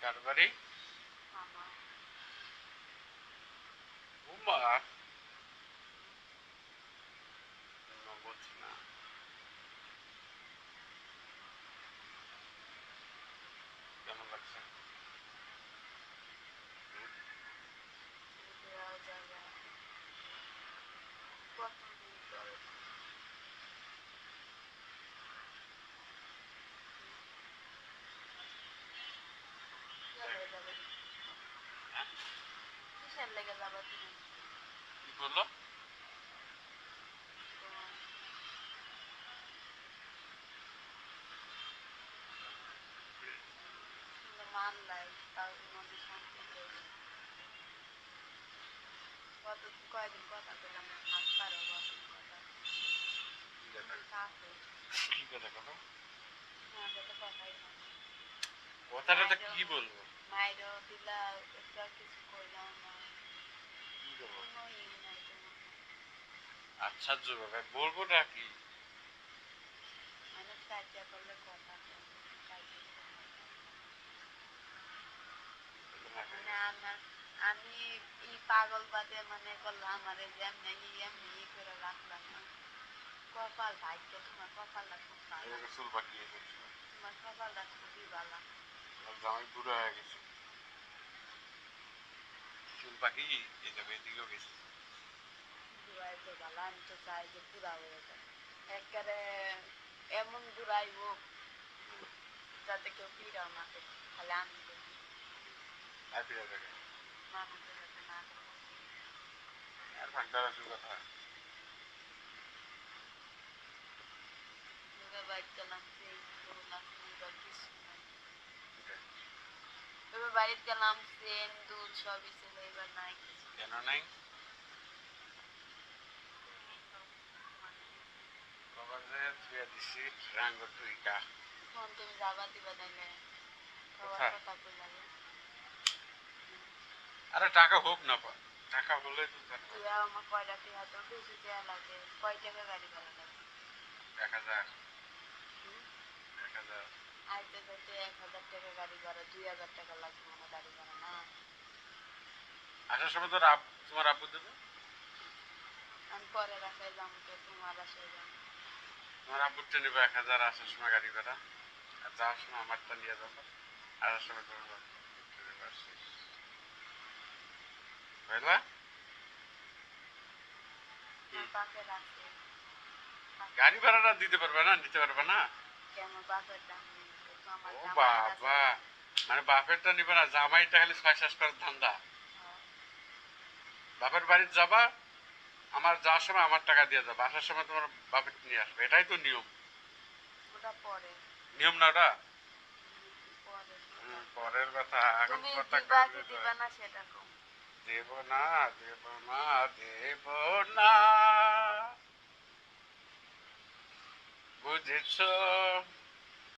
কার বাড়ি আমার উমা নগদ না কেমন লাগছে হুম? দেওয়া যাবে কতদিন পরে কিসের লেগে যাবে? হ্যাঁ? কিসের লেগে যাবে তুমি বলল? মানলাই তাও শান্তি কত কয়দিন কথা পেলাম না হাত কথাটা কি বলব? মায়েরও দিলা কিছু করলাম না। কি বলব না কি আমি ই পাগল বাদে মানে করলাম আমার যেমনি এমনি ই করে রাখলাম না। কপাল ভাগ্য তোমার কপালটা খুব ভালো। তোমার কপালটা খুবই ভালো। বুড়ো হয়ে গেছে। চুল পাখি এই যাবে এদিকেও গেছে বুড়াই তো ভালো আমি তো চাই যে বুড়া হয়ে যায় একেবারে এমন বুড়াই হোক যাতে কেউ পিড়াও না খালি আমি আর ফিরে যাবে মানুষের যাতে না আর ভাগদার আছে কথা এবার বাড়িতে করলাম কিছু নাই বাড়িতে গেলাম সেন দুধ সবই ছিল এবার নাই কেন নাই? বাবা যে ধুয়ে দিছি রাঙ্গ তুই কা ফোন তুমি যাবা দিবা তাইলে খাবার কথা কইলা আরে টাকা হোক না পা টাকা হলে তো। তুই আমার বেশি লাগে। কয় টাকা গাড়ি ভাড়া লাগে? এক হাজার। এক হাজার। আইতে যাইতে এক হাজার টাকা গাড়ি ভাড়া দুই হাজার টাকা লাগবে আমার গাড়ি ভাড়া না। আসার সময় আব তোমার আব্বু দেবে? আমি পরে রাখাই যাব তো তোমার বাসায় যাব। তোমার আব্বুরটা নেবে এক হাজার আসার সময় গাড়ি ভাড়া। আর যাওয়ার সময় আমারটা নিয়ে যাব আসার সময় তোমার। বুঝলা? গাড়ি ভাড়াটা দিতে পারবে না দিতে পারবে না? আমার বাপের দাম তো ও বাবা। মানে বাপেরটা নিবে না জামাইটা খালি ছয় শেষ করার ধান্দা। বাপের বাড়িতে যাবা আমার যাওয়ার সময় আমার টাকা দিয়ে যাবা আসার সময় তোমার বাপের নিয়ে আসবে এটাই তো নিয়ম। নিয়ম না ওটা? পরের কথা এখন না সেটা দেব না দেব না দেব না। বুঝেছ?